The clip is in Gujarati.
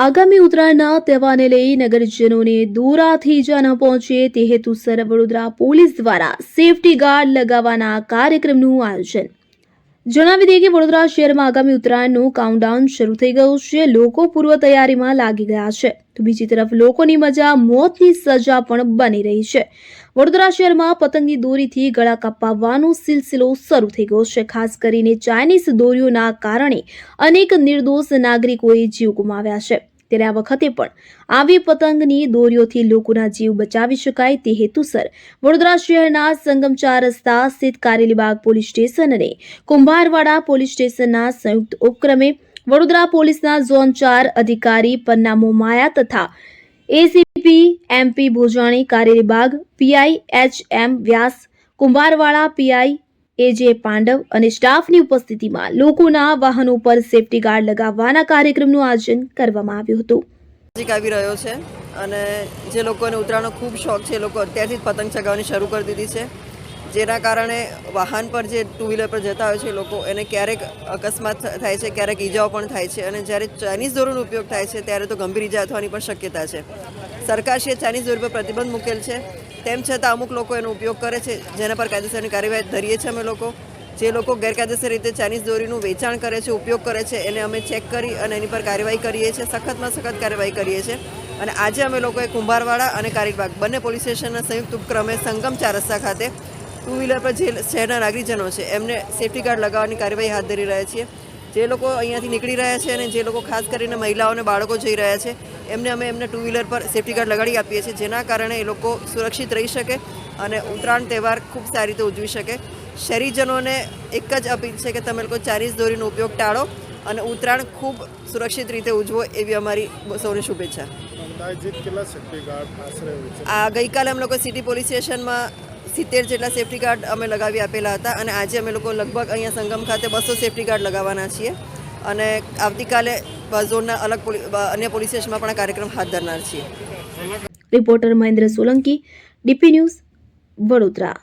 આગામી ઉત્તરાયણના તહેવારને લઈ નગરજનોને દોરાથી જા ન પહોંચે તે હેતુસર વડોદરા પોલીસ દ્વારા સેફટી ગાર્ડ લગાવવાના કાર્યક્રમનું આયોજન. જણાવી દઈએ કે વડોદરા શહેરમાં આગામી ઉત્તરાયણનું કાઉન્ટડાઉન શરૂ થઈ ગયું છે. લોકો પૂર્વ તૈયારીમાં લાગી ગયા છે. તો બીજી તરફ લોકોની મજા, મોતની સજા પણ બની રહી છે. વડોદરા શહેરમાં પતંગની દોરીથી ગળા કપાવવાનો સિલસિલો શરૂ થઈ ગયો છે. ખાસ કરીને ચાઇનીઝ દોરીઓના કારણે અનેક નિર્દોષ નાગરિકોએ જીવ ગુમાવ્યા છે. ત્યારે આ વખતે પણ આવી પતંગની દોરીઓથી લોકોના જીવ બચાવી શકાય તે હેતુસર વડોદરા શહેરના સંગમ ચાર રસ્તા સ્થિત કારેલીબાગ પોલીસ સ્ટેશન અને કુંભારવાડા પોલીસ સ્ટેશનના સંયુક્ત ઉપક્રમે વડોદરા પોલીસના ઝોન ચાર અધિકારી પન્નામો માયા તથા ACP MP Bhojani, Karelibaug PI H M Vyas, Kumbharwada PI AJ Pandav અને સ્ટાફની ઉપસ્થિતિમાં લોકોના વાહનો પર સેફટી ગાર્ડ લગાવવાના કાર્યક્રમનું આયોજન કરવામાં આવ્યું હતું. આવી રહ્યો છે અને જે લોકોને ઉતરાણનો ખૂબ શોખ છે એ લોકો અત્યારથી જ પતંગ ચગાવવાની શરૂ કરી દીધી છે. જેના કારણે વાહન પર જે ટુ વ્હીલર પર જતા હોય છે લોકો, એને ક્યારેક અકસ્માત થાય છે, ક્યારેક ઈજાઓ પણ થાય છે અને જ્યારે ચાઇનીઝ દોરોનો ઉપયોગ થાય છે ત્યારે તો ગંભીર ઈજા થવાની પણ શક્યતા છે. સરકારશ્રીએ ચાઇનીઝ દોરી પર પ્રતિબંધ મૂકેલ છે. તેમ છતાં અમુક લોકો એનો ઉપયોગ કરે છે, જેના પર કાયદેસરની કાર્યવાહી ધરીએ છીએ અમે લોકો. જે લોકો ગેરકાયદેસર રીતે ચાઇનીઝ દોરીનું વેચાણ કરે છે, ઉપયોગ કરે છે, એને અમે ચેક કરી અને એની પર કાર્યવાહી કરીએ છીએ, સખતમાં સખત કાર્યવાહી કરીએ છીએ. અને આજે અમે લોકોએ કુંભારવાડા અને કારીબાગ બંને પોલીસ સ્ટેશનના સંયુક્ત ઉપક્રમે સંગમ ચાર રસ્તા ખાતે ટુ વ્હીલર પર જે શહેરના નાગરિકજનો છે, એમને સેફટી ગાર્ડ લગાવવાની કાર્યવાહી હાથ ધરી રહ્યા છીએ. જે લોકો અહીંયાથી નીકળી રહ્યા છે અને જે લોકો ખાસ કરીને મહિલાઓ અને બાળકો જઈ રહ્યા છે એમને અમે એમને ટુ વ્હીલર પર સેફ્ટી ગાર્ડ લગાડી આપીએ છીએ જેના કારણે એ લોકો સુરક્ષિત રહી શકે અને ઉત્તરાયણ તહેવાર ખૂબ સારી રીતે ઉજવી શકે. શહેરીજનોને એક જ અપીલ છે કે તમે લોકો ચારીસ દોરીનો ઉપયોગ ટાળો અને ઉત્તરાયણ ખૂબ સુરક્ષિત રીતે ઉજવો એવી અમારી સૌની શુભેચ્છા. આ ગઈકાલે અમે લોકો સિટી પોલીસ સ્ટેશનમાં સિત્તેર જેટલા સેફટી ગાર્ડ અમે લગાવી આપેલા હતા અને આજે અમે લોકો લગભગ અહીંયા સંગમ ખાતે બસો સેફટી ગાર્ડ લગાવવાના છીએ અને આવતીકાલે ઝોનના અલગ અન્ય પોલીસ સ્ટેશનમાં પણ કાર્યક્રમ હાથ ધરનાર છીએ. Reporter Mahendra Solanki, DP news Vadodara.